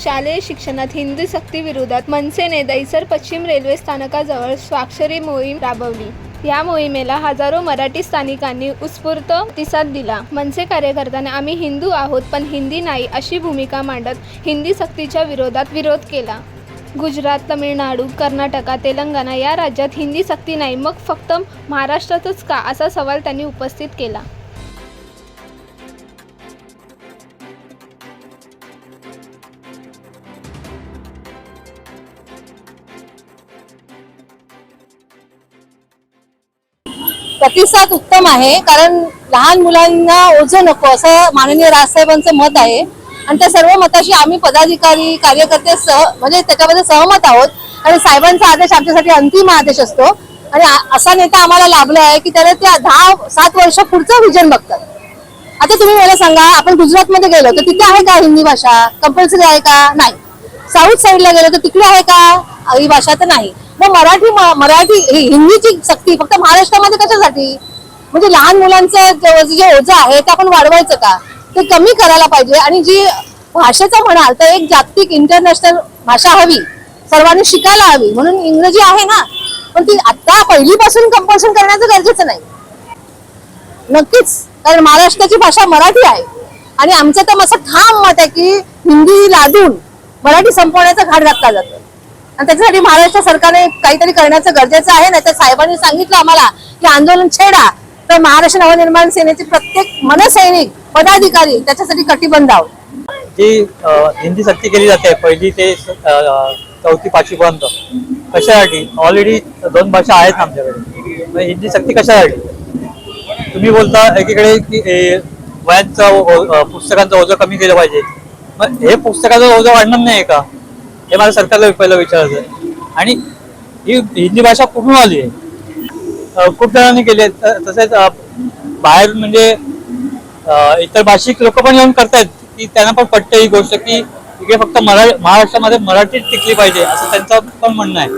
शालेय शिक्षणात हिंदी सक्तीविरोधात मनसेने दैसर पश्चिम रेल्वे स्थानकाजवळ स्वाक्षरी मोहीम राबवली. या मोहिमेला हजारो मराठी स्थानिकांनी उत्स्फूर्त प्रतिसाद दिला. मनसे कार्यकर्त्यांना आम्ही हिंदू आहोत पण हिंदी नाही अशी भूमिका मांडत हिंदी सक्तीच्या विरोधात विरोध केला. गुजरात तमिळनाडू कर्नाटका तेलंगणा या राज्यात हिंदी सक्ती नाही मग फक्त महाराष्ट्रातच का? असा सवाल त्यांनी उपस्थित केला. प्रतिसाद उत्तम आहे कारण लहान मुलांना ओझं नको असं माननीय राजसाहेबांचं मत आहे. आणि त्या सर्व मताशी आम्ही पदाधिकारी कार्यकर्ते सह म्हणजे त्याच्यामध्ये सहमत आहोत. आणि साहेबांचा आदेश आमच्यासाठी अंतिम आदेश असतो. आणि असा नेता आम्हाला लाभला आहे की त्याला त्या दहा सात वर्ष पुढचं विजन बघतात. आता तुम्ही मला सांगा आपण गुजरातमध्ये गेलो तर तिथे आहे का हिंदी भाषा? कंपल्सरी आहे का? नाही. साऊथ साईडला गेलो तर तिकडे आहे का? ही भाषा तर नाही. मग मराठी मराठी हिंदीची सक्ती फक्त महाराष्ट्रामध्ये कशासाठी? म्हणजे लहान मुलांचं जे जे ओझं आहे ते आपण वाढवायचं का? ते कमी करायला पाहिजे. आणि जी भाषेचं म्हणाल तर एक जागतिक इंटरनॅशनल भाषा हवी. सर्वांनी शिकायला हवी. म्हणून इंग्रजी आहे ना. पण ती आता पहिलीपासून कंपल्शन करण्याचं गरजेचं नाही. नक्कीच. कारण महाराष्ट्राची भाषा मराठी आहे. आणि आमचं तर असं ठाम मत आहे की हिंदी लादून मराठी संपवण्याचा घाट घातला जातो. आणि त्याच्यासाठी महाराष्ट्र सरकारने काहीतरी करण्याचं गरजेचं आहे ना तर साहेबांनी सांगितलं आम्हाला की आंदोलन छेडा. तर महाराष्ट्र नवनिर्माण सेनेचे प्रत्येक मनसैनिक पदाधिकारी त्याच्यासाठी कटिबंध आहोत. जी हिंदी सक्ती केली जाते पहिली ते चौथी पाचवी पर्यंत कशासाठी? ऑलरेडी दोन भाषा आहेत आमच्याकडे. हिंदी सक्ती कशासाठी? तुम्ही बोलता एकीकडे की वयांचं पुस्तकांचं ओझं कमी केलं पाहिजे. मग हे पुस्तकाचं ओझं वाढणार नाही का? हे मला सरकारला पहिला विचारायचं आहे आणि ही हिंदी भाषा कुठून आली आहे? खूप जणांनी केली आहे तसेच बाहेर म्हणजे इतर भाषिक लोक पण येऊन करतायत की त्यांना पण पटते ही गोष्ट की इकडे फक्त मरा महाराष्ट्रामध्ये मराठीच टिकली पाहिजे असं त्यांचं पण म्हणणं आहे.